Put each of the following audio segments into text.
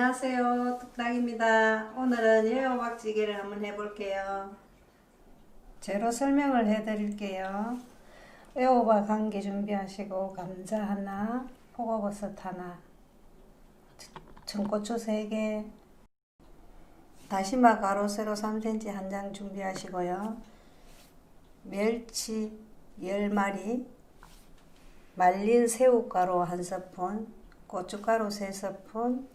안녕하세요. 뚝딱입니다. 오늘은 애호박찌개를 한번 해볼게요. 재료 설명을 해 드릴게요. 애호박 한 개 준비하시고 감자 하나, 표고버섯 하나, 청고추 3개, 다시마 가루 세로 3cm 한 장 준비하시고요. 멸치 10마리, 말린 새우가루 한 스푼, 고춧가루 3스푼,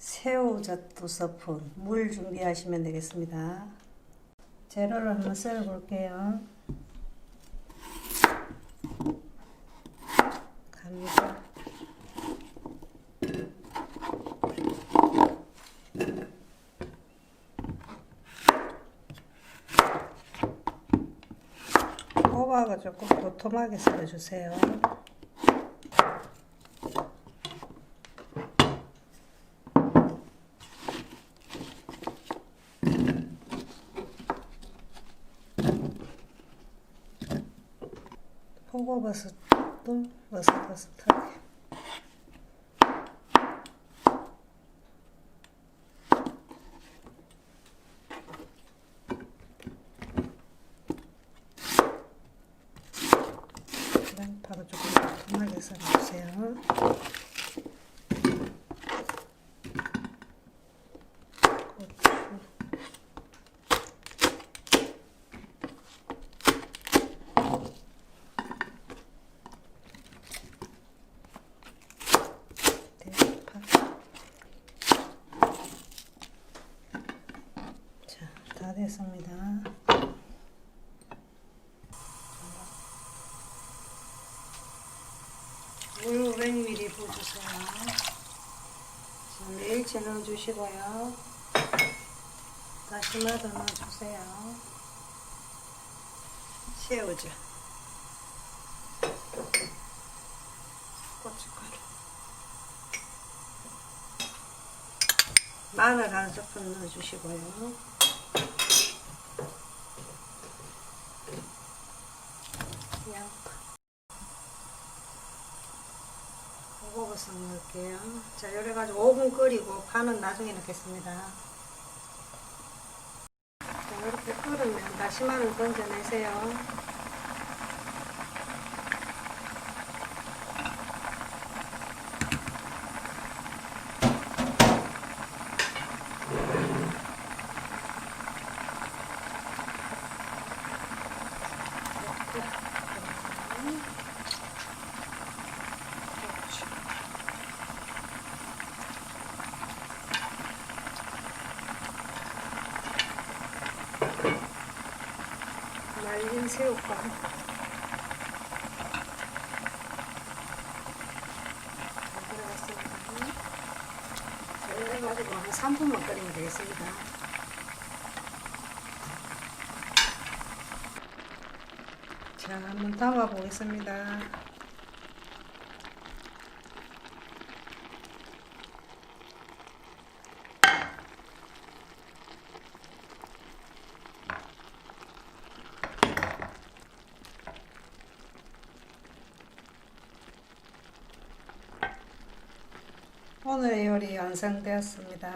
새우젓 2스푼, 물 준비하시면 되겠습니다. 재료를 한번 썰어 볼게요. 감자, 호박을 조금 도톰하게 썰어주세요. 표고버섯도 버섯버섯하게 양파가 조금 도톰하게 썰어주세요. 고추 대파. 자, 다 됐습니다. 물 500ml 부어주세요. 자, 매일채 넣어주시고요. 다시마도 넣어주세요. 새우젓. 고춧가루. 마늘 한 스푼 넣어주시고요. 양파. 호버섯 넣을게요. 자, 이래가지고 5분 끓이고 파는 나중에 넣겠습니다. 자, 이렇게 끓으면 다시마를 건져내세요. 말린. 자, 이래가지고 한 3분만 끓이면 되겠습니다. 자, 한번 담아 보겠습니다. 오늘의 요리 완성되었습니다.